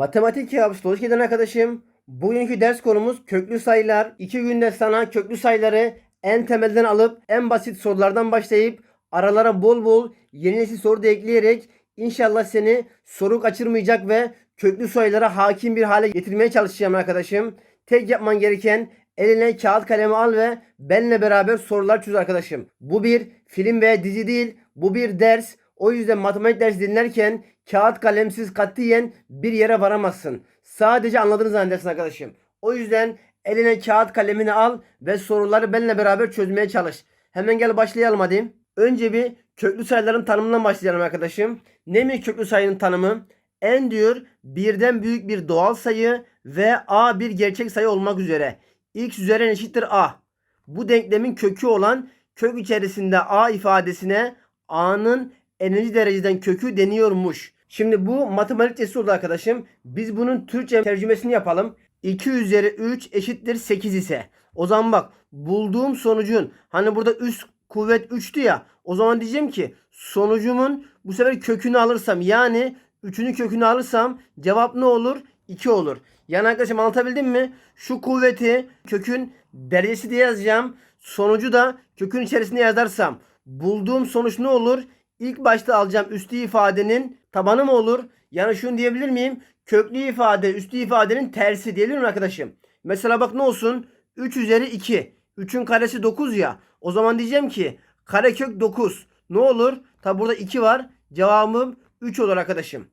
Matematik kabus hoş geldin arkadaşım. Bugünkü ders konumuz köklü sayılar. İki günde sana köklü sayıları en temelden alıp en basit sorulardan başlayıp aralara bol bol yeni nesil soru da ekleyerek inşallah seni soru kaçırmayacak ve köklü sayılara hakim bir hale getirmeye çalışacağım arkadaşım. Tek yapman gereken eline kağıt kalemi al ve benle beraber sorular çöz arkadaşım. Bu bir film veya dizi değil. Bu bir ders. O yüzden matematik dersi dinlerken kağıt kalemsiz katiyen bir yere varamazsın. Sadece anladığını zannedersin arkadaşım. O yüzden eline kağıt kalemini al ve soruları benimle beraber çözmeye çalış. Hemen gel başlayalım hadi. Önce bir köklü sayıların tanımından başlayalım arkadaşım. Ne mi köklü sayının tanımı? En diyor birden büyük bir doğal sayı ve a bir gerçek sayı olmak üzere. x üzeri n eşittir a. Bu denklemin kökü olan kök içerisinde a ifadesine a'nın n'inci dereceden kökü deniyormuş. Şimdi bu matematikçesi oldu arkadaşım. Biz bunun Türkçe tercümesini yapalım. 2 üzeri 3 eşittir 8 ise. O zaman bak bulduğum sonucun hani burada üst kuvvet 3'tü ya. O zaman diyeceğim ki sonucumun bu sefer kökünü alırsam yani 3'ünün kökünü alırsam cevap ne olur? 2 olur. Yani arkadaşım anlatabildim mi? Şu kuvveti kökün derecesi diye yazacağım. Sonucu da kökün içerisine yazarsam bulduğum sonuç ne olur? İlk başta alacağım üstü ifadenin tabanı mı olur? Yani şunu diyebilir miyim? Köklü ifade üstü ifadenin tersi diyebilir miyim arkadaşım? Mesela bak ne olsun? 3 üzeri 2. 3'ün karesi 9 ya. O zaman diyeceğim ki karekök 9. Ne olur? Tabi burada 2 var. Cevabım 3 olur arkadaşım.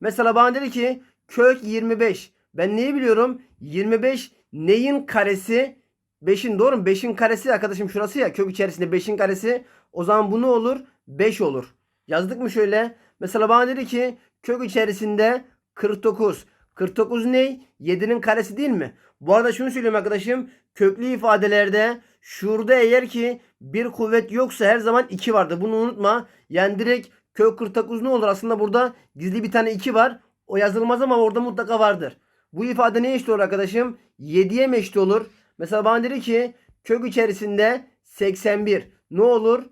Mesela bana dedi ki kök 25. Ben neyi biliyorum? 25 neyin karesi? 5'in doğru mu? 5'in karesi arkadaşım şurası ya. Kök içerisinde 5'in karesi. O zaman bu ne olur? 5 olur. Yazdık mı şöyle? Mesela bana dedi ki kök içerisinde 49. 49 ne? 7'nin karesi değil mi? Bu arada şunu söyleyeyim arkadaşım. Köklü ifadelerde şurada eğer ki bir kuvvet yoksa her zaman 2 vardır. Bunu unutma. Yani direkt kök 49 ne olur? Aslında burada gizli bir tane 2 var. O yazılmaz ama orada mutlaka vardır. Bu ifade ne eşit olur arkadaşım? 7'ye mi eşit olur? Mesela bana dedi ki kök içerisinde 81. Ne olur?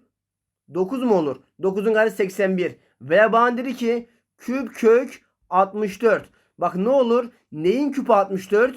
9 mu olur? 9'un karesi 81. Veya bana dedi ki küp kök 64. Bak ne olur? Neyin küpü 64?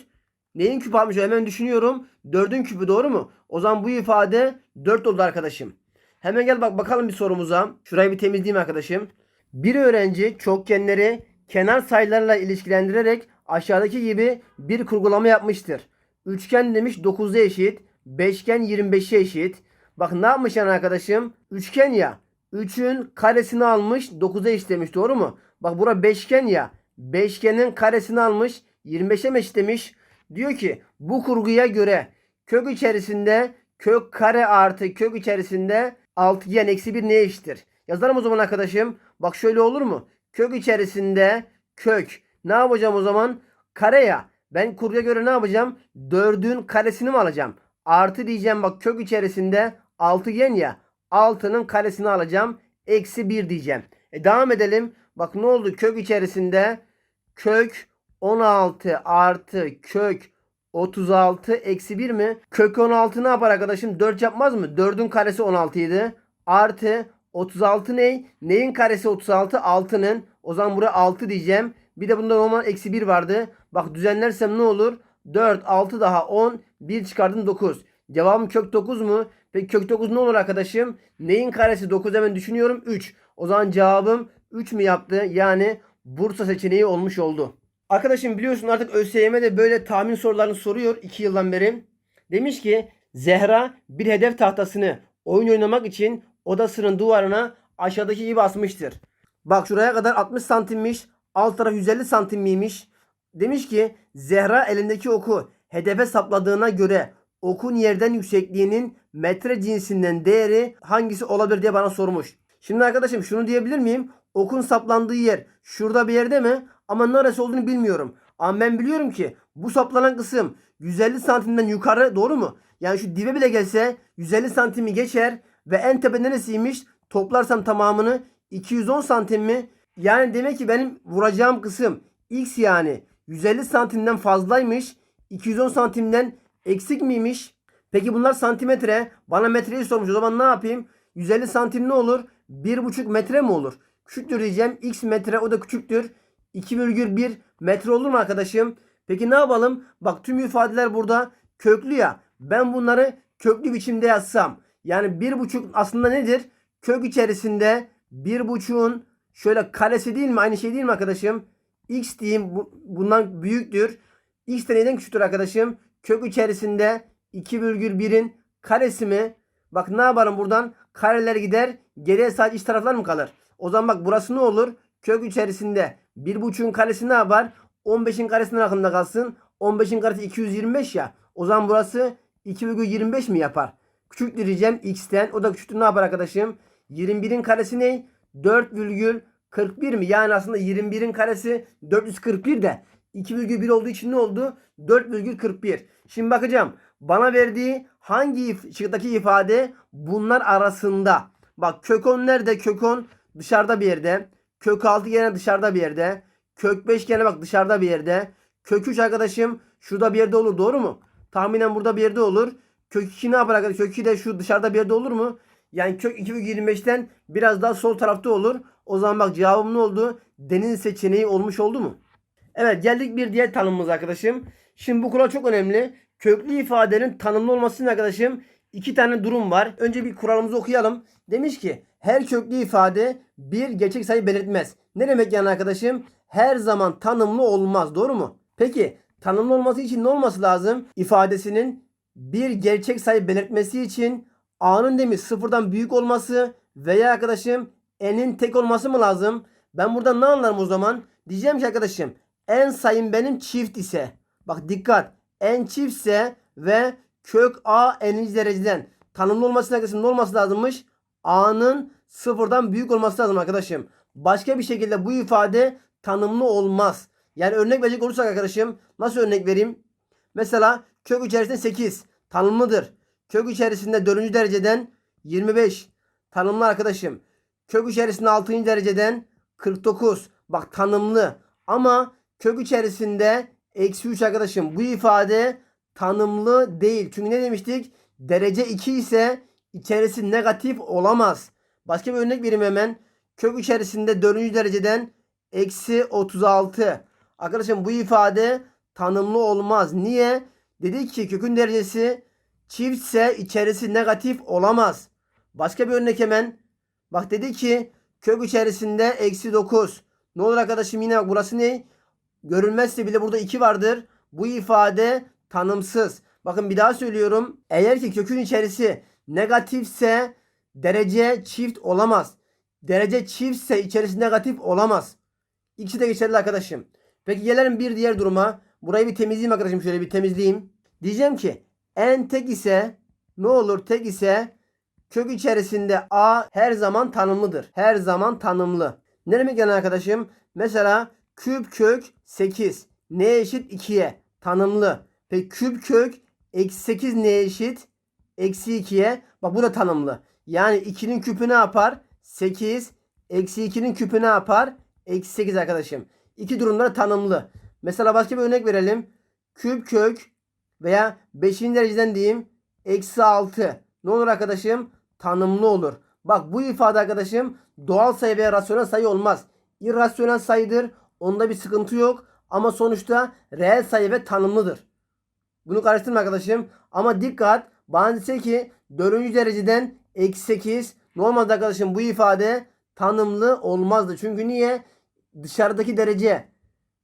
Neyin küpü 64? Hemen düşünüyorum. 4'ün küpü doğru mu? O zaman bu ifade 4 oldu arkadaşım. Hemen gel bak bakalım bir sorumuza. Şurayı bir temizleyeyim arkadaşım. Bir öğrenci çokgenleri kenar sayılarla ilişkilendirerek aşağıdaki gibi bir kurgulama yapmıştır. Üçgen demiş 9'a eşit. Beşgen 25'e eşit. Bak ne yapmış yani arkadaşım? Üçgen ya. 3'ün karesini almış 9'a eşit demiş doğru mu? Bak bura beşgen ya. Beşgenin karesini almış 25'e mi eşit demiş? Diyor ki bu kurguya göre kök içerisinde kök kare artı kök içerisinde altıgen eksi 1 neye eşittir? Yazalım o zaman arkadaşım. Bak şöyle olur mu? Kök içerisinde kök. Ne yapacağım o zaman? Kare ya. Ben kurguya göre ne yapacağım? 4'ün karesini mi alacağım? Artı diyeceğim bak kök içerisinde altıgen ya. 6'nın karesini alacağım. Eksi 1 diyeceğim. E devam edelim. Bak ne oldu? Kök içerisinde kök 16 artı kök 36 eksi 1 mi? Kök 16 ne yapar arkadaşım? 4 yapmaz mı? 4'ün karesi 16 idi. Artı 36 ne? Neyin karesi 36? 6'nın. O zaman buraya 6 diyeceğim. Bir de bunda normal eksi 1 vardı. Bak düzenlersem ne olur? 4, 6 daha 10. 1 çıkardım 9. Cevabım kök 9 mu? Peki kök 9 ne olur arkadaşım? Neyin karesi 9 hemen düşünüyorum. 3. O zaman cevabım 3 mü yaptı? Yani Bursa seçeneği olmuş oldu. Arkadaşım biliyorsun artık ÖSYM'de böyle tahmin sorularını soruyor 2 yıldan beri. Demiş ki Zehra bir hedef tahtasını oyun oynamak için odasının duvarına aşağıdaki gibi asmıştır. Bak şuraya kadar 60 santimmiş. Alt taraf 150 santim miymiş? Demiş ki Zehra elindeki oku hedefe sapladığına göre okun yerden yüksekliğinin metre cinsinden değeri hangisi olabilir diye bana sormuş. Şimdi arkadaşım şunu diyebilir miyim? Okun saplandığı yer şurada bir yerde mi? Ama neresi olduğunu bilmiyorum. Ama ben biliyorum ki bu saplanan kısım 150 santimden yukarı doğru mu? Yani şu dibe bile gelse 150 santimi geçer ve en tepe neresiymiş? Toplarsam tamamını 210 santim mi? Yani demek ki benim vuracağım kısım x yani 150 santimden fazlaymış. 210 santimden eksik miymiş? Peki bunlar santimetre. Bana metreyi sormuş. O zaman ne yapayım? 150 santim ne olur? 1,5 metre mi olur? Küçüktür diyeceğim. X metre o da küçüktür. 2,1 metre olur mu arkadaşım? Peki ne yapalım? Bak tüm ifadeler burada köklü ya. Ben bunları köklü biçimde yazsam. Yani bir buçuk aslında nedir? Kök içerisinde bir buçuğun şöyle karesi değil mi? Aynı şey değil mi arkadaşım? X diyeyim bu, bundan büyüktür. X de neyden küçüktür arkadaşım? Kök içerisinde 2,1'in karesi mi? Bak ne yaparım buradan? Kareler gider. Geriye sadece iç taraflar mı kalır? O zaman bak burası ne olur? Kök içerisinde 1,5'un karesi ne yapar? 15'in karesinin aklında kalsın. 15'in karesi 225 ya. O zaman burası 2,25 mi yapar? Küçük diyeceğim x'ten. O da küçüktür ne yapar arkadaşım? 21'in karesi ne? 4,41 mi? Yani aslında 21'in karesi 441 de 2,1 olduğu için ne oldu? 4,41. Şimdi bakacağım. Bana verdiği hangi şıktaki ifade bunlar arasında? Bak kök 10 nerede? Kök 10 dışarıda bir yerde. Kök 6 gene dışarıda bir yerde. Kök 5 gene bak dışarıda bir yerde. Kök 3 arkadaşım şurada bir yerde olur doğru mu? Tahminen burada bir yerde olur. Kök 2 ne yapar arkadaşlar? Kök 2 de şu dışarıda bir yerde olur mu? Yani kök 2,25'ten biraz daha sol tarafta olur. O zaman bak cevabım ne oldu? Deniz seçeneği olmuş oldu mu? Evet geldik bir diğer tanımımız arkadaşım. Şimdi bu kural çok önemli. Köklü ifadenin tanımlı olması için arkadaşım iki tane durum var. Önce bir kuralımızı okuyalım. Demiş ki her köklü ifade bir gerçek sayı belirtmez. Ne demek yani arkadaşım? Her zaman tanımlı olmaz. Doğru mu? Peki tanımlı olması için ne olması lazım? İfadesinin bir gerçek sayı belirtmesi için A'nın demiş sıfırdan büyük olması veya arkadaşım N'in tek olması mı lazım? Ben buradan ne anlarım o zaman? Diyeceğim ki arkadaşım en sayım benim çift ise bak dikkat n çiftse ve kök a n'inci dereceden tanımlı olması arkadaşım ne olması lazımmış? A'nın sıfırdan büyük olması lazım arkadaşım. Başka bir şekilde bu ifade tanımlı olmaz. Yani örnek verecek olursak arkadaşım nasıl örnek vereyim? Mesela kök içerisinde 8 tanımlıdır. Kök içerisinde 4. dereceden 25 tanımlı arkadaşım. Kök içerisinde 6. dereceden 49 bak tanımlı. Ama kök içerisinde eksi 3 arkadaşım. Bu ifade tanımlı değil. Çünkü ne demiştik? Derece 2 ise içerisi negatif olamaz. Başka bir örnek vereyim hemen. Kök içerisinde 4. dereceden eksi 36. Arkadaşım bu ifade tanımlı olmaz. Niye? Dedi ki kökün derecesi çiftse içerisi negatif olamaz. Başka bir örnek hemen. Bak dedi ki kök içerisinde eksi 9. Ne olur arkadaşım yine bak burası ne? Görülmezse bile burada 2 vardır. Bu ifade tanımsız. Bakın bir daha söylüyorum. Eğer ki kökün içerisi negatifse derece çift olamaz. Derece çiftse içerisi negatif olamaz. İkisi de geçerli arkadaşım. Peki gelelim bir diğer duruma. Burayı bir temizleyeyim arkadaşım. Şöyle bir temizleyeyim. Diyeceğim ki n tek ise ne olur tek ise kök içerisinde a her zaman tanımlıdır. Her zaman tanımlı. Ne demek yani arkadaşım? Mesela küp kök 8 n eşit 2'ye tanımlı. Peki küp kök eksi 8 n eşit eksi 2'ye bak bu da tanımlı. Yani 2'nin küpü ne yapar? 8 eksi 2'nin küpü ne yapar? Eksi 8 arkadaşım. İki durumda tanımlı. Mesela başka bir örnek verelim. Küp kök veya 5. dereceden diyeyim eksi 6. Ne olur arkadaşım? Tanımlı olur. Bak bu ifade arkadaşım doğal sayı veya rasyonel sayı olmaz. İrrasyonel sayıdır. Onda bir sıkıntı yok. Ama sonuçta reel sayı ve tanımlıdır. Bunu karıştırma arkadaşım. Ama dikkat. Bana dese ki 4. dereceden eksi 8. Normalde arkadaşım bu ifade tanımlı olmazdı. Çünkü niye? Dışarıdaki derece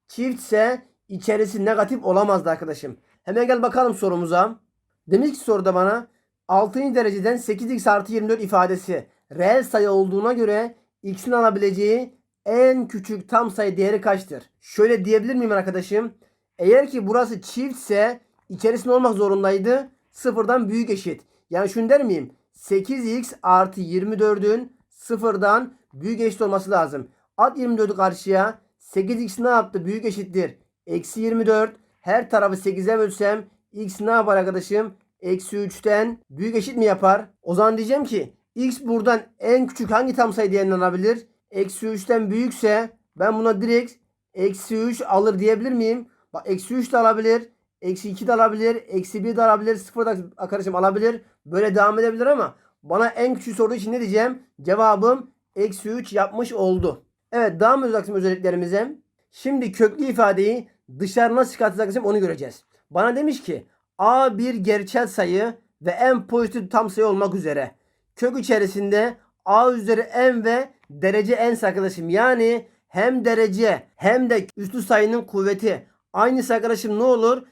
çiftse içerisi negatif olamazdı arkadaşım. Hemen gel bakalım sorumuza. Demiş ki soruda bana 6. dereceden 8x artı 24 ifadesi reel sayı olduğuna göre x'in alabileceği en küçük tam sayı değeri kaçtır? Şöyle diyebilir miyim arkadaşım? Eğer ki burası çiftse içerisinde olmak zorundaydı. Sıfırdan büyük eşit. Yani şunu der miyim? 8x artı 24'ün sıfırdan büyük eşit olması lazım. At 24'ü karşıya. 8x ne yaptı? Büyük eşittir. Eksi 24. Her tarafı 8'e bölsem x ne yapar arkadaşım? Eksi 3'ten büyük eşit mi yapar? O zaman diyeceğim ki x buradan en küçük hangi tam sayı değerinden alabilir? Eksi 3'ten büyükse ben buna direkt eksi 3 alır diyebilir miyim? Bak eksi 3 de alabilir. Eksi 2 de alabilir. Eksi 1 de alabilir. 0 da arkadaşım alabilir. Böyle devam edebilir ama bana en küçük sorduğu için ne diyeceğim? Cevabım eksi 3 yapmış oldu. Evet devam ediyoruz aksim özelliklerimize. Şimdi köklü ifadeyi dışarı nasıl çıkartacağız onu göreceğiz. Bana demiş ki A bir gerçel sayı ve en pozitif tam sayı olmak üzere. Kök içerisinde A üzeri n ve derece n arkadaşım. Yani hem derece hem de üslü sayının kuvveti. Aynısı arkadaşım ne olur?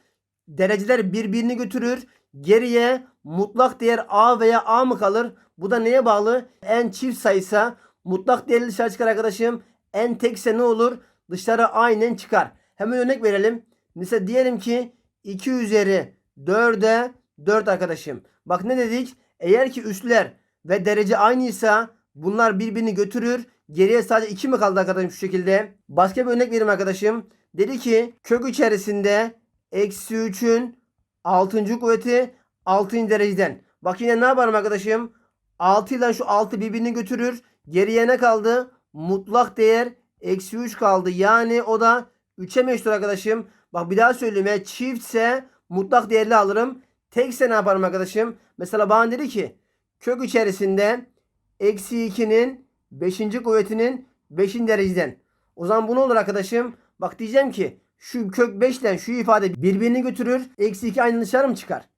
Dereceler birbirini götürür. Geriye mutlak değer A veya A mı kalır? Bu da neye bağlı? N çift sayısa mutlak değerli dışarı çıkar arkadaşım. N tekse ne olur? Dışarı aynen çıkar. Hemen örnek verelim. Mesela diyelim ki 2 üzeri 4'e 4 arkadaşım. Bak ne dedik? Eğer ki üsler ve derece aynıysa bunlar birbirini götürür. Geriye sadece 2 mi kaldı arkadaşım şu şekilde? Başka bir örnek vereyim arkadaşım. Dedi ki kök içerisinde eksi 3'ün 6. kuvveti 6. dereceden. Bak yine ne yaparım arkadaşım? 6 ile şu 6 birbirini götürür. Geriye ne kaldı? Mutlak değer eksi 3 kaldı. Yani o da 3'e meşhur arkadaşım. Bak bir daha söyleyeyim. Eğer çiftse mutlak değerli alırım. Tekse ne yaparım arkadaşım? Mesela bana dedi ki kök içerisinde eksi 2'nin 5. kuvvetinin 5. dereceden. O zaman bu ne olur arkadaşım? Bak diyeceğim ki şu kök 5 ile şu ifade birbirini götürür. Eksi 2 aynı dışarı mı çıkar?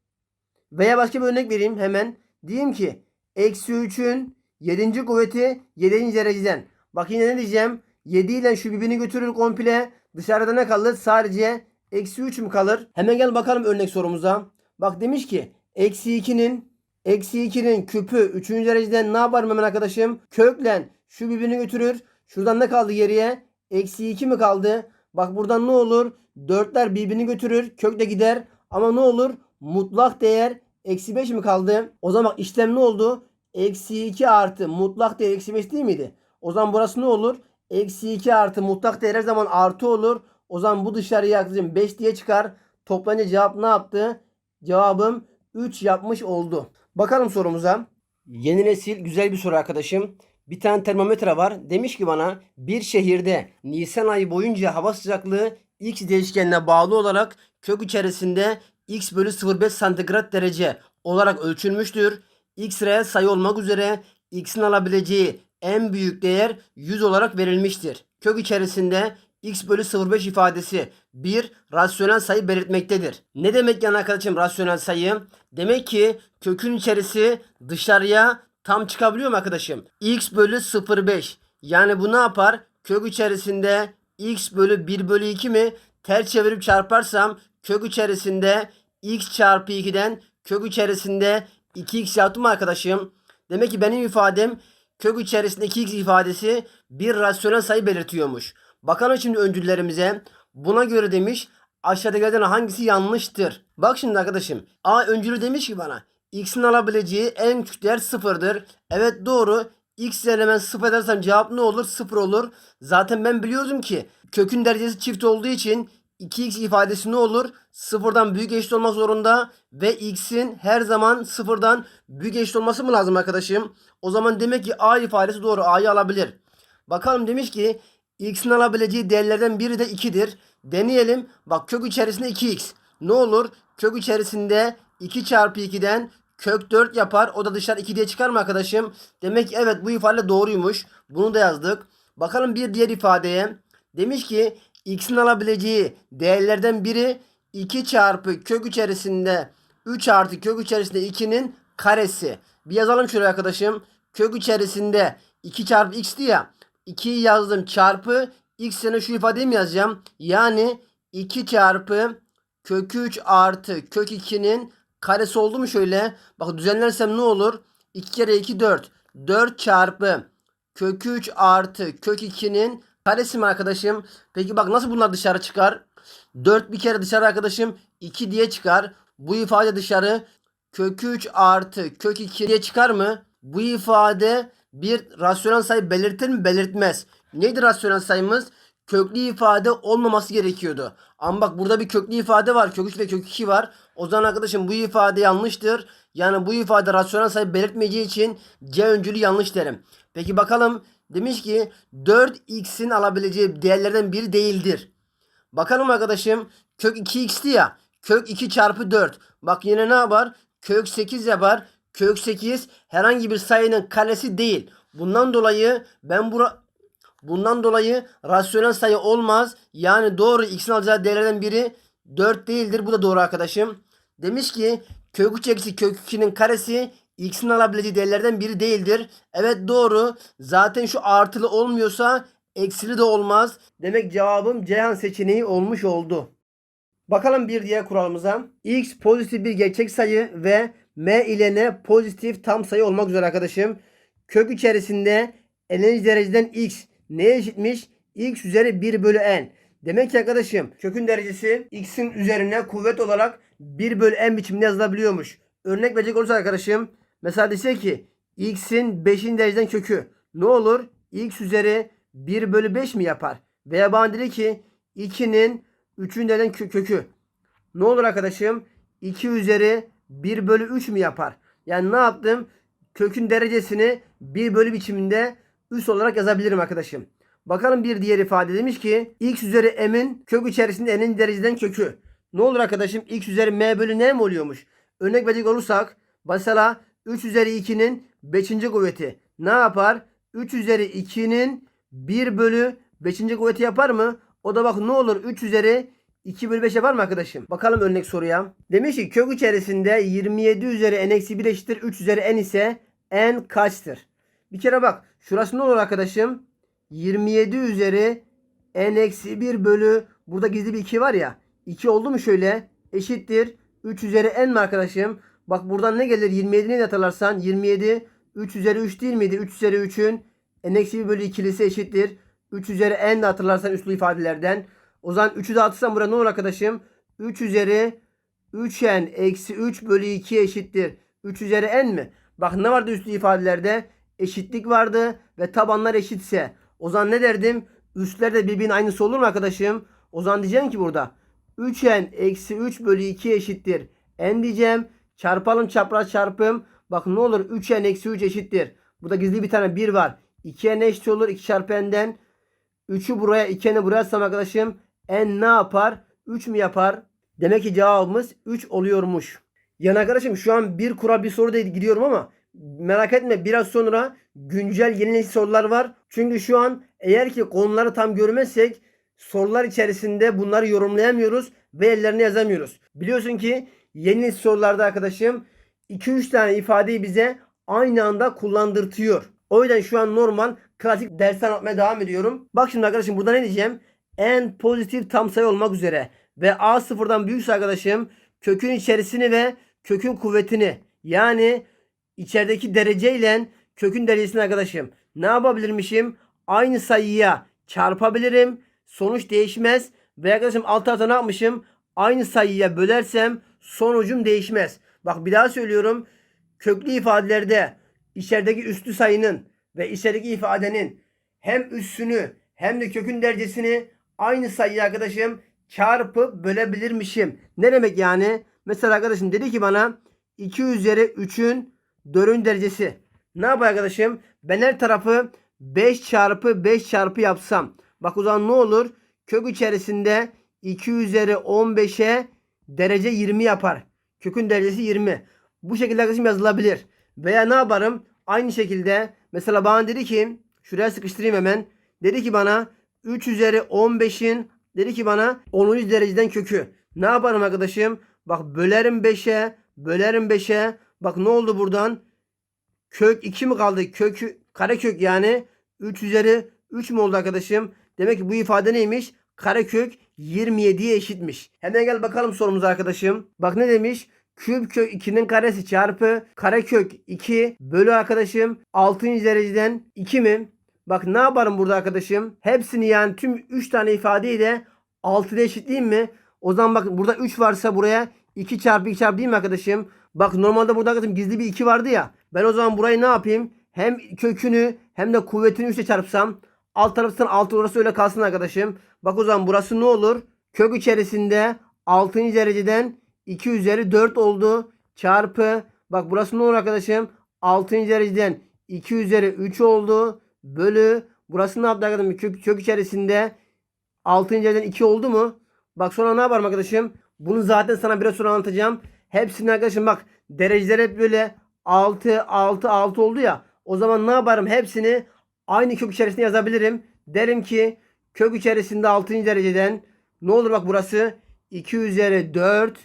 Veya başka bir örnek vereyim hemen. Diyeyim ki eksi 3'ün 7. kuvveti 7. dereceden. Bak yine ne diyeceğim? 7 ile şu birbirini götürür komple. Dışarıda ne kalır? Sadece eksi 3 mü kalır? Hemen gel bakalım örnek sorumuza. Bak demiş ki eksi 2'nin eksi 2'nin küpü 3. dereceden ne yaparım hemen arkadaşım? Köklen şu birbirini götürür. Şuradan ne kaldı geriye? Eksi 2 mi kaldı? Bak buradan ne olur? 4'ler birbirini götürür. Kök de gider. Ama ne olur? Mutlak değer eksi 5 mi kaldı? O zaman işlem ne oldu? Eksi 2 artı mutlak değer eksi 5 değil miydi? O zaman burası ne olur? Eksi 2 artı mutlak değer her zaman artı olur. O zaman bu dışarıya yaklaşım 5 diye çıkar. Toplayınca cevap ne yaptı? Cevabım 3 yapmış oldu. Bakalım sorumuza. Yeni nesil güzel bir soru arkadaşım. Bir tane termometre var. Demiş ki bana bir şehirde Nisan ayı boyunca hava sıcaklığı x değişkenine bağlı olarak kök içerisinde x bölü 0,5 santigrat derece olarak ölçülmüştür. x reel sayı olmak üzere x'in alabileceği en büyük değer 100 olarak verilmiştir. Kök içerisinde x bölü 0,5 ifadesi bir rasyonel sayı belirtmektedir. Ne demek yani arkadaşım rasyonel sayı? Demek ki kökün içerisi dışarıya tam çıkabiliyor mu arkadaşım? x bölü 0,5 yani bu ne yapar? Kök içerisinde x bölü 1 bölü 2 mi? Ters çevirip çarparsam kök içerisinde x çarpı 2'den kök içerisinde 2x yaptım mı arkadaşım? Demek ki benim ifadem kök içerisinde 2x ifadesi bir rasyonel sayı belirtiyormuş. Bakalım şimdi öncüllerimize. Buna göre demiş aşağıdakilerden hangisi yanlıştır? Bak şimdi arkadaşım. A öncülü demiş ki bana x'in alabileceği en küçük değer sıfırdır. Evet doğru. X element sıfır edersem cevap ne olur? Sıfır olur. Zaten ben biliyordum ki kökün derecesi çift olduğu için 2x ifadesi ne olur? Sıfırdan büyük eşit olmak zorunda ve x'in her zaman sıfırdan büyük eşit olması mı lazım arkadaşım? O zaman demek ki a ifadesi doğru. A'yı alabilir. Bakalım demiş ki x'in alabileceği değerlerden biri de 2'dir. Deneyelim. Bak kök içerisinde 2x. Ne olur? Kök içerisinde 2 çarpı 2'den kök 4 yapar. O da dışarı 2 diye çıkar mı arkadaşım? Demek ki evet bu ifade doğruymuş. Bunu da yazdık. Bakalım bir diğer ifadeye. Demiş ki x'in alabileceği değerlerden biri 2 çarpı kök içerisinde 3 artı kök içerisinde 2'nin karesi. Bir yazalım şuraya arkadaşım. Kök içerisinde 2 çarpı x'ti ya. 2'yi yazdım çarpı x yerine şu ifadeyi mi yazacağım? Yani 2 çarpı kök 3 artı kök 2'nin karesi oldu mu şöyle? Bak düzenlersem ne olur? 2 kere 2 4. 4 çarpı kök 3 artı kök 2'nin karesi mi arkadaşım? Peki bak nasıl bunlar dışarı çıkar? 4 bir kere dışarı arkadaşım 2 diye çıkar. Bu ifade dışarı kök 3 artı kök 2 diye çıkar mı? Bu ifade bir rasyonel sayı belirtir mi? Belirtmez. Neydi rasyonel sayımız? Köklü ifade olmaması gerekiyordu. Ama bak burada bir köklü ifade var. Kök 3 ve kök 2 var. O zaman arkadaşım bu ifade yanlıştır. Yani bu ifade rasyonel sayı belirtmeyeceği için C öncülü yanlış derim. Peki bakalım. Demiş ki 4x'in alabileceği değerlerden biri değildir. Bakalım arkadaşım. Kök 2x'ti ya. Kök 2 çarpı 4. Bak yine ne yapar? Kök 8 yapar. Kök 8 herhangi bir sayının karesi değil. Bundan dolayı ben bura Bundan dolayı rasyonel sayı olmaz. Yani doğru x'in alacağı değerlerden biri 4 değildir. Bu da doğru arkadaşım. Demiş ki kök 3 eksi kök 2'nin karesi x'in alabileceği değerlerden biri değildir. Evet doğru. Zaten şu artılı olmuyorsa eksili de olmaz. Demek cevabım Ceyhan seçeneği olmuş oldu. Bakalım bir diğer kuralımıza. X pozitif bir gerçek sayı ve M ile N pozitif tam sayı olmak üzere arkadaşım. Kök içerisinde n'inci dereceden x neye eşitmiş? x üzeri 1 bölü n. Demek ki arkadaşım kökün derecesi x'in üzerine kuvvet olarak 1 bölü n biçiminde yazılabiliyormuş. Örnek verecek olursa arkadaşım mesela dese ki x'in 5. dereceden kökü ne olur? x üzeri 1 bölü 5 mi yapar? Veya bana dedi ki 2'nin 3. dereceden kö- kökü ne olur arkadaşım? 2 üzeri 1 bölü 3 mü yapar? Yani ne yaptım? Kökün derecesini 1 bölü biçiminde üst olarak yazabilirim arkadaşım. Bakalım bir diğer ifade demiş ki x üzeri m'in kök içerisinde n'in dereceden kökü. Ne olur arkadaşım? x üzeri m bölü n mi oluyormuş? Örnek verecek olursak mesela 3 üzeri 2'nin 5. kuvveti ne yapar? 3 üzeri 2'nin 1 bölü 5. kuvveti yapar mı? O da bak ne olur 3 üzeri 2 bölü 5 yapar mı arkadaşım? Bakalım örnek soruya. Demiş ki kök içerisinde 27 üzeri n eksi 1 eşittir 3 üzeri n ise n kaçtır? Bir kere bak şurası ne olur arkadaşım? 27 üzeri n eksi 1 bölü burada gizli bir 2 var ya. 2 oldu mu şöyle? Eşittir 3 üzeri n mi arkadaşım? Bak buradan ne gelir? 27 ne hatırlarsan 27 3 üzeri 3 değil miydi? 3 üzeri 3'ün n eksi 1 bölü ikilisi eşittir. 3 üzeri n de hatırlarsan üslü ifadelerden. O zaman 3'ü dağıtırsam burada ne olur arkadaşım? 3 üzeri 3n eksi 3 bölü 2 eşittir. 3 üzeri n mi? Bak ne vardı üslü ifadelerde? Eşitlik vardı ve tabanlar eşitse. O zaman ne derdim? Üstler de birbirinin aynısı olur mu arkadaşım? O zaman diyeceğim ki burada 3n eksi 3 bölü 2 eşittir. n diyeceğim. Çarpalım çapraz çarpım. Bak ne olur 3n eksi 3 eşittir. Burada gizli bir tane 1 var. 2n eşit olur. 2 çarpı n'den. 3'ü buraya 2n'i buraya atsam arkadaşım. n ne yapar? 3 mü yapar? Demek ki cevabımız 3 oluyormuş. Yani arkadaşım şu an bir kural bir soru değil gidiyorum ama merak etme biraz sonra güncel yeni sorular var. Çünkü şu an eğer ki konuları tam görmezsek sorular içerisinde bunları yorumlayamıyoruz ve ellerine yazamıyoruz. Biliyorsun ki yeni sorularda arkadaşım 2-3 tane ifadeyi bize aynı anda kullandırtıyor. O yüzden şu an normal klasik ders anlatmaya devam ediyorum. Bak şimdi arkadaşım burada ne diyeceğim? En pozitif tam sayı olmak üzere ve a sıfırdan büyükse arkadaşım kökün içerisini ve kökün kuvvetini yani içerideki dereceyle kökün derecesini arkadaşım ne yapabilirmişim? Aynı sayıya çarpabilirim. Sonuç değişmez. Ve arkadaşım alt tarafta ne yapmışım? Aynı sayıya bölersem sonucum değişmez. Bak bir daha söylüyorum. Köklü ifadelerde içerideki üslü sayının ve içerideki ifadenin hem üssünü hem de kökün derecesini aynı sayıya arkadaşım çarpıp bölebilirmişim. Ne demek yani? Mesela arkadaşım dedi ki bana 2 üzeri 3'ün 4'ün derecesi. Ne yapayım arkadaşım? Ben her tarafı 5 çarpı 5 çarpı yapsam. Bak o zaman ne olur? Kök içerisinde 2 üzeri 15'e derece 20 yapar. Kökün derecesi 20. Bu şekilde arkadaşım yazılabilir. Veya ne yaparım? Aynı şekilde mesela bana dedi ki şuraya sıkıştırayım hemen. Dedi ki bana 3 üzeri 15'in dedi ki bana 10. dereceden kökü. Ne yaparım arkadaşım? Bak bölerim 5'e, bölerim 5'e. Bak ne oldu buradan? Kök 2 mi kaldı? Kök karekök yani 3 üzeri 3 mü oldu arkadaşım? Demek ki bu ifade neymiş? Karekök 27'ye eşitmiş. Hemen gel bakalım sorumuza arkadaşım. Bak ne demiş? Küp kök 2'nin karesi çarpı karekök 2 bölü arkadaşım 6. dereceden 2 mi? Bak ne yaparım burada arkadaşım? Hepsini yani tüm 3 tane ifadeyi de 6'da eşitleyeyim mi? O zaman bak burada 3 varsa buraya 2 çarpı 2 çarpı değil mi arkadaşım? Bak normalde burada arkadaşım gizli bir 2 vardı ya. Ben o zaman burayı ne yapayım? Hem kökünü hem de kuvvetini 3'e çarpsam. Alt taraftan 6 orası öyle kalsın arkadaşım. Bak o zaman burası ne olur? Kök içerisinde 6. dereceden 2 üzeri 4 oldu. Çarpı. Bak burası ne olur arkadaşım? 6. dereceden 2 üzeri 3 oldu. Bölü. Burası ne yaptı arkadaşım? Kök, kök içerisinde 6. dereceden 2 oldu mu? Bak sonra ne yaparım arkadaşım? Bunu zaten sana biraz sonra anlatacağım. Hepsini arkadaşım bak dereceler hep böyle 6 6 6 oldu ya. O zaman ne yaparım? Hepsini aynı kök içerisinde yazabilirim. Derim ki kök içerisinde 6. dereceden ne olur bak burası 2 üzeri 4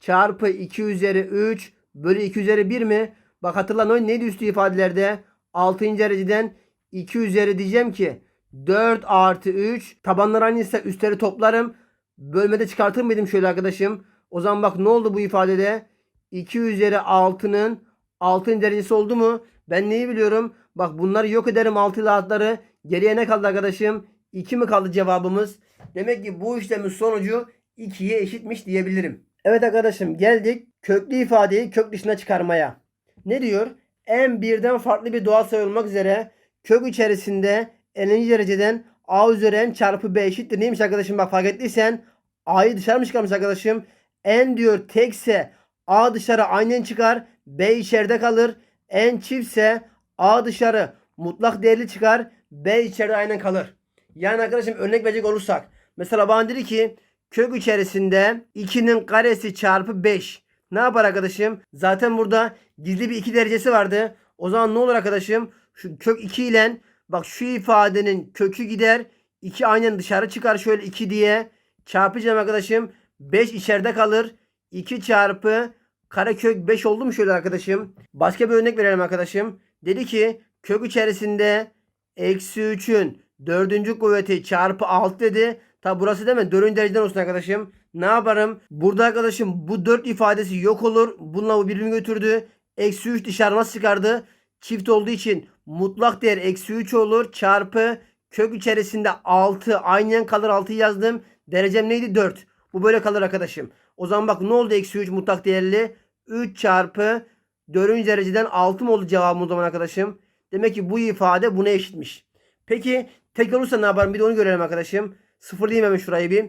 çarpı 2 üzeri 3 bölü 2 üzeri 1 mi? Bak hatırla ne- neydi üstü ifadelerde? 6. dereceden 2 üzeri diyeceğim ki 4 artı 3 tabanlar aynıysa üstleri toplarım. Bölmede çıkartır mıydım şöyle arkadaşım? O zaman bak ne oldu bu ifadede? 2 üzeri 6'nın 6. derecesi oldu mu? Ben neyi biliyorum? Bak bunları yok ederim 6 ile altları. Geriye ne kaldı arkadaşım? 2 mi kaldı cevabımız? Demek ki bu işlemin sonucu 2'ye eşitmiş diyebilirim. Evet arkadaşım geldik köklü ifadeyi kök dışına çıkarmaya. Ne diyor? En birden farklı bir doğal sayı olmak üzere kök içerisinde 50. dereceden a üzeri n çarpı b eşittir. Neymiş arkadaşım bak fark ettiysen a'yı dışarı mı çıkarmış arkadaşım? N diyor tekse a dışarı aynen çıkar b içeride kalır. n çiftse a dışarı mutlak değerli çıkar b içeride aynen kalır. Yani arkadaşım örnek verecek olursak. Mesela bana dedi ki kök içerisinde 2'nin karesi çarpı 5. Ne yapar arkadaşım? Zaten burada gizli bir 2 derecesi vardı. O zaman ne olur arkadaşım? Şu kök 2 ile bak şu ifadenin kökü gider. 2 aynen dışarı çıkar şöyle 2 diye. Çarpacağım arkadaşım. 5 içeride kalır. 2 çarpı karekök 5 oldu mu şöyle arkadaşım? Başka bir örnek verelim arkadaşım. Dedi ki kök içerisinde eksi 3'ün dördüncü kuvveti çarpı 6 dedi. Tabi burası değil mi? Dördüncü dereceden olsun arkadaşım. Ne yaparım? Burada arkadaşım bu 4 ifadesi yok olur. Bununla bu birbirini götürdü. Eksi 3 dışarı nasıl çıkardı? Çift olduğu için mutlak değer eksi 3 olur. Çarpı kök içerisinde 6 aynen kalır 6'yı yazdım. Derecem neydi? 4. Bu böyle kalır arkadaşım. O zaman bak ne oldu eksi 3 mutlak değerli? 3 çarpı 4. dereceden 6 mı oldu cevabım o zaman arkadaşım? Demek ki bu ifade buna eşitmiş. Peki tek olursa ne yaparım? Bir de onu görelim arkadaşım. Sıfırlayayım hemen şurayı bir.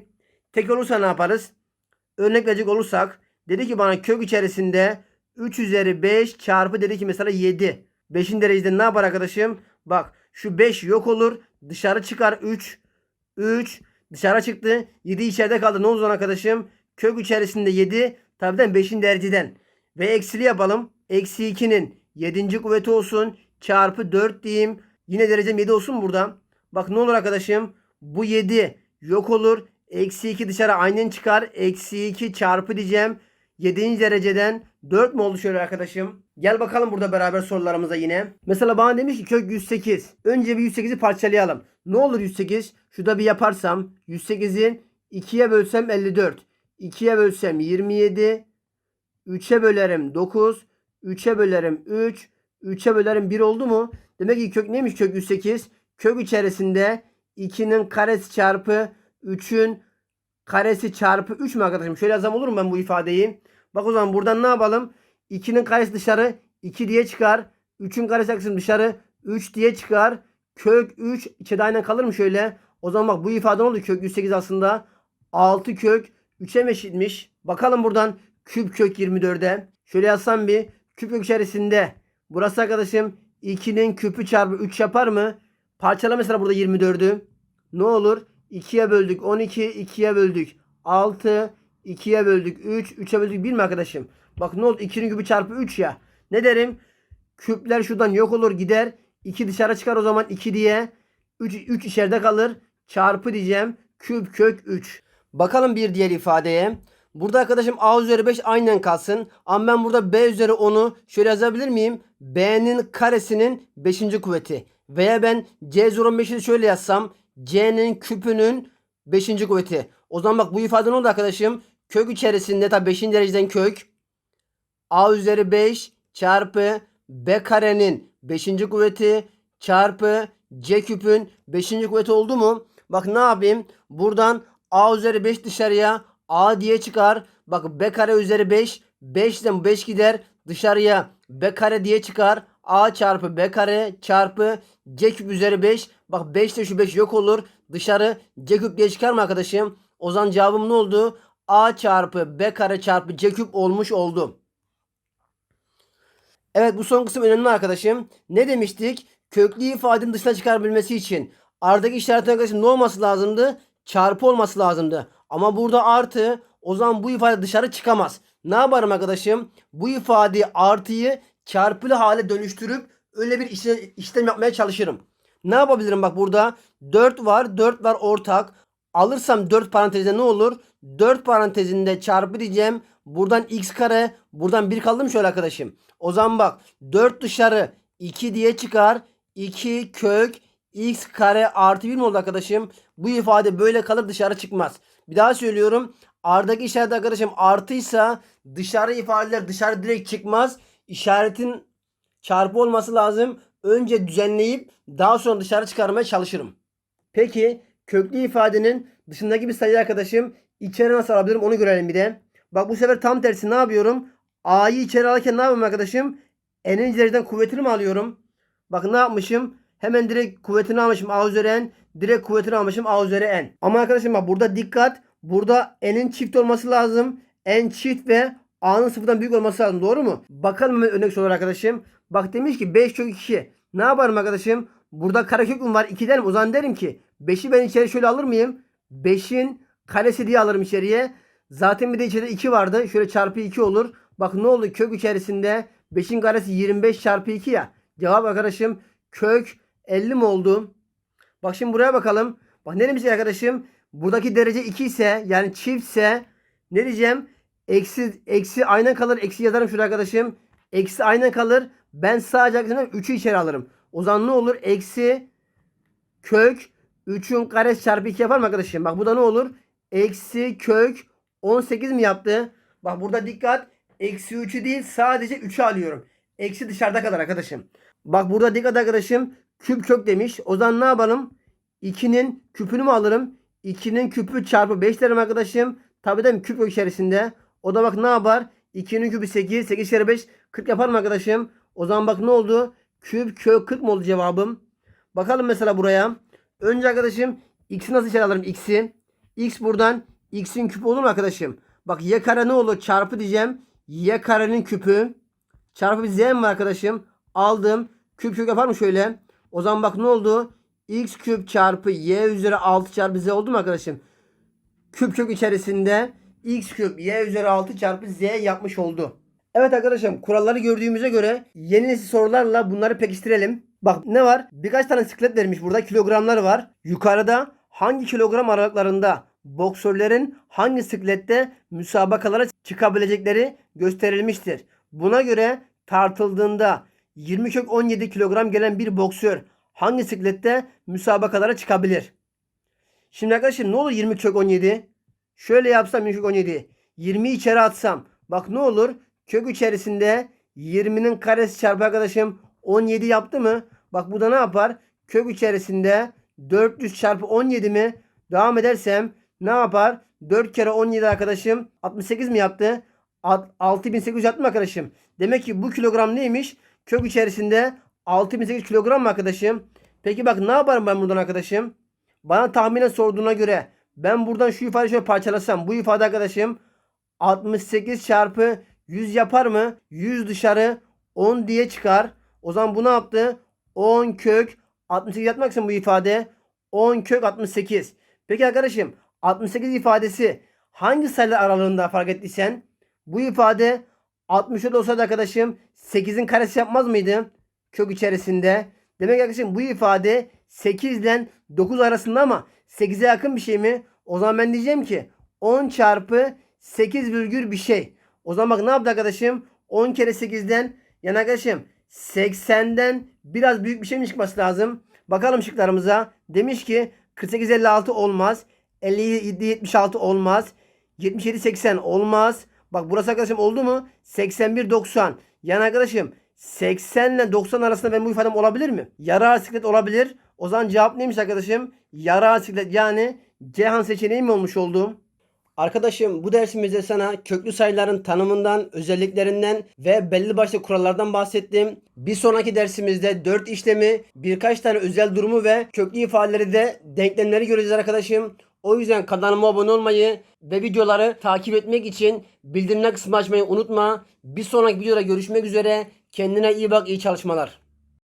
Tek olursa ne yaparız? Örnek verecek olursak dedi ki bana kök içerisinde 3 üzeri 5 çarpı dedi ki mesela 7. 5'in derecede ne yapar arkadaşım? Bak şu 5 yok olur. Dışarı çıkar 3. 3 dışarı çıktı. 7 içeride kaldı. Ne oldu arkadaşım? Kök içerisinde 7. Tabii 5'in dereceden. Ve eksili yapalım. Eksi 2'nin 7. kuvveti olsun. Çarpı 4 diyeyim. Yine derecem 7 olsun burada. Bak ne olur arkadaşım? Bu 7 yok olur. Eksi 2 dışarı aynen çıkar. Eksi 2 çarpı diyeceğim. 7. dereceden 4 mü oldu şöyle arkadaşım? Gel bakalım burada beraber sorularımıza yine. Mesela bana demiş ki kök 108. Önce bir 108'i parçalayalım. Ne olur 108? Şurada bir yaparsam 108'i 2'ye bölsem 54. 2'ye bölsem 27. 3'e bölerim 9. 3'e bölerim 3. 3'e bölerim 1 oldu mu? Demek ki kök neymiş kök 108? Kök içerisinde 2'nin karesi çarpı 3'ün karesi çarpı 3 mü arkadaşım? Şöyle yazsam olur mu ben bu ifadeyi? Bak o zaman buradan ne yapalım? 2'nin karesi dışarı 2 diye çıkar. 3'ün karesi akısım dışarı 3 diye çıkar. Kök 3 içeride aynen kalır mı şöyle? O zaman bak bu ifade ne oldu? Kök 108 aslında 6 kök 3'e mi eşitmiş? Bakalım buradan küp kök 24'e. Şöyle yazsam bir küp kök içerisinde. Burası arkadaşım 2'nin küpü çarpı 3 yapar mı? Parçala mesela burada 24'ü. Ne olur? 2'ye böldük 12, 2'ye böldük 6, 2'ye böldük 3, 3'e böldük 1 mi arkadaşım? Bak ne oldu? 2'nin küpü çarpı 3 ya. Ne derim? Küpler şuradan yok olur gider. 2 dışarı çıkar o zaman 2 diye. 3, 3 içeride kalır. Çarpı diyeceğim. Küp kök 3. Bakalım bir diğer ifadeye. Burada arkadaşım a üzeri 5 aynen kalsın. Ama ben burada b üzeri 10'u şöyle yazabilir miyim? b'nin karesinin 5. kuvveti. Veya ben c üzeri 15'i şöyle yazsam. c'nin küpünün 5. kuvveti. O zaman bak bu ifade ne oldu arkadaşım? Kök içerisinde tabi 5. dereceden kök. a üzeri 5 çarpı b karenin 5. kuvveti çarpı c küpün 5. kuvveti oldu mu? Bak ne yapayım? Buradan a üzeri 5 dışarıya a diye çıkar. Bak b kare üzeri 5. 5'den 5 gider. Dışarıya b kare diye çıkar. a çarpı b kare çarpı c küp üzeri 5. Bak 5 de şu 5 yok olur. Dışarı c küp diye çıkar mı arkadaşım? O zaman cevabım ne oldu? A çarpı b kare çarpı c küp olmuş oldu. Evet bu son kısım önemli arkadaşım. Ne demiştik? Köklü ifadenin dışına çıkarabilmesi için aradaki işaretin arkadaşım ne olması lazımdı? Çarpı olması lazımdı. Ama burada artı o zaman bu ifade dışarı çıkamaz. Ne yaparım arkadaşım? Bu ifadeyi artıyı çarpılı hale dönüştürüp öyle bir işlem, yapmaya çalışırım. Ne yapabilirim bak burada 4 var 4 var ortak. Alırsam 4 parantezde ne olur? 4 parantezinde çarpı diyeceğim. Buradan x kare buradan 1 kaldı mı şöyle arkadaşım? O zaman bak 4 dışarı 2 diye çıkar. 2 kök x kare artı 1 mi oldu arkadaşım? Bu ifade böyle kalır dışarı çıkmaz. Bir daha söylüyorum. Ardaki işaret arkadaşım artıysa dışarı ifadeler dışarı direkt çıkmaz. İşaretin çarpı olması lazım. Önce düzenleyip daha sonra dışarı çıkarmaya çalışırım. Peki köklü ifadenin dışındaki bir sayı arkadaşım içeri nasıl alabilirim onu görelim bir de. Bak bu sefer tam tersi ne yapıyorum? A'yı içeri alırken ne yapıyorum arkadaşım? N'in üzerinden kuvvetini mi alıyorum? Bak ne yapmışım? Hemen direkt kuvvetini almışım A üzeri N. Direkt kuvvetini almışım A üzeri N. Ama arkadaşım bak burada dikkat. Burada N'in çift olması lazım. N çift ve A'nın sıfırdan büyük olması lazım. Doğru mu? Bakalım hemen örnek sorular arkadaşım. Bak demiş ki 5 kök 2. Ne yaparım arkadaşım? Burada karekök mü var? 2 derim. O zaman derim ki 5'i ben içeri şöyle alır mıyım? 5'in karesi diye alırım içeriye. Zaten bir de içeride 2 vardı. Şöyle çarpı 2 olur. Bak ne oldu? Kök içerisinde 5'in karesi 25 çarpı 2 ya. Cevap arkadaşım kök 50 mi oldu? Bak şimdi buraya bakalım. Bak ne demiş arkadaşım? Buradaki derece 2 ise yani çiftse ne diyeceğim? Eksi, eksi aynen kalır. Eksi yazarım şuraya arkadaşım. Eksi aynen kalır. Ben sadece arkadaşım 3'ü içeri alırım. O zaman ne olur? Eksi kök 3'ün karesi çarpı 2 yapar mı arkadaşım? Bak bu da ne olur? Eksi kök 18 mi yaptı? Bak burada dikkat. Eksi 3'ü değil sadece 3'ü alıyorum. Eksi dışarıda kadar arkadaşım. Bak burada dikkat arkadaşım. Küp kök demiş. O zaman ne yapalım? 2'nin küpünü mü alırım? 2'nin küpü çarpı 5 derim arkadaşım. Tabi de küp kök içerisinde. O da bak ne yapar? 2'nin küpü 8. 8 kere 5 40 yapar mı arkadaşım? O zaman bak ne oldu? Küp kök 40 mı oldu cevabım? Bakalım mesela buraya. Önce arkadaşım x'i nasıl içeri alırım? x'i. x buradan x'in küpü olur mu arkadaşım? Bak y kare ne olur? Çarpı diyeceğim. y karenin küpü. Çarpı bir z mi var arkadaşım? Aldım. Küp kök yapar mı şöyle? O zaman bak ne oldu? x küp çarpı y üzeri 6 çarpı z oldu mu arkadaşım? Küp kök içerisinde x küp y üzeri 6 çarpı z yapmış oldu. Evet arkadaşım kuralları gördüğümüze göre yeni nesil sorularla bunları pekiştirelim. Bak ne var? Birkaç tane siklet vermiş burada kilogramlar var. Yukarıda hangi kilogram aralıklarında boksörlerin hangi siklette müsabakalara çıkabilecekleri gösterilmiştir. Buna göre tartıldığında 20 kök 17 kilogram gelen bir boksör hangi siklette müsabakalara çıkabilir? Şimdi arkadaşlar ne olur 20 kök 17? Şöyle yapsam 20 kök 17. 20'yi içeri atsam. Bak ne olur? Kök içerisinde 20'nin karesi çarpı arkadaşım 17 yaptı mı? Bak bu da ne yapar? Kök içerisinde 400 çarpı 17 mi? Devam edersem ne yapar? 4 kere 17 arkadaşım 68 mi yaptı? Alt- 6800 yaptı mı arkadaşım? Demek ki bu kilogram neymiş? Kök içerisinde 6800 kilogram mı arkadaşım? Peki bak ne yaparım ben buradan arkadaşım? Bana tahminen sorduğuna göre ben buradan şu ifadeyi şöyle parçalasam bu ifade arkadaşım 68 çarpı 100 yapar mı? 100 dışarı 10 diye çıkar. O zaman bu ne yaptı? 10 kök 68 yapmak için bu ifade 10 kök 68. Peki arkadaşım 68 ifadesi hangi sayılar aralığında fark ettiysen bu ifade 64 olsaydı arkadaşım 8'in karesi yapmaz mıydı? Kök içerisinde. Demek arkadaşım bu ifade 8 ile 9 arasında ama 8'e yakın bir şey mi? O zaman ben diyeceğim ki 10 çarpı 8 virgül bir şey. O zaman bak ne yaptı arkadaşım? 10 kere 8'den yani arkadaşım 80'den biraz büyük bir şey mi çıkması lazım? Bakalım şıklarımıza. Demiş ki 48 56 olmaz. 57 76 olmaz. 77 80 olmaz. Bak burası arkadaşım oldu mu? 81 90. Yani arkadaşım 80 ile 90 arasında ben bu ifadem olabilir mi? Yarı siklet olabilir. O zaman cevap neymiş arkadaşım? Yarı siklet yani Cihan seçeneği mi olmuş oldu? Arkadaşım bu dersimizde sana köklü sayıların tanımından, özelliklerinden ve belli başlı kurallardan bahsettim. Bir sonraki dersimizde 4 işlemi, birkaç tane özel durumu ve köklü ifadeleri de denklemleri göreceğiz arkadaşım. O yüzden kanalıma abone olmayı ve videoları takip etmek için bildirimler kısmını açmayı unutma. Bir sonraki videoda görüşmek üzere. Kendine iyi bak, iyi çalışmalar.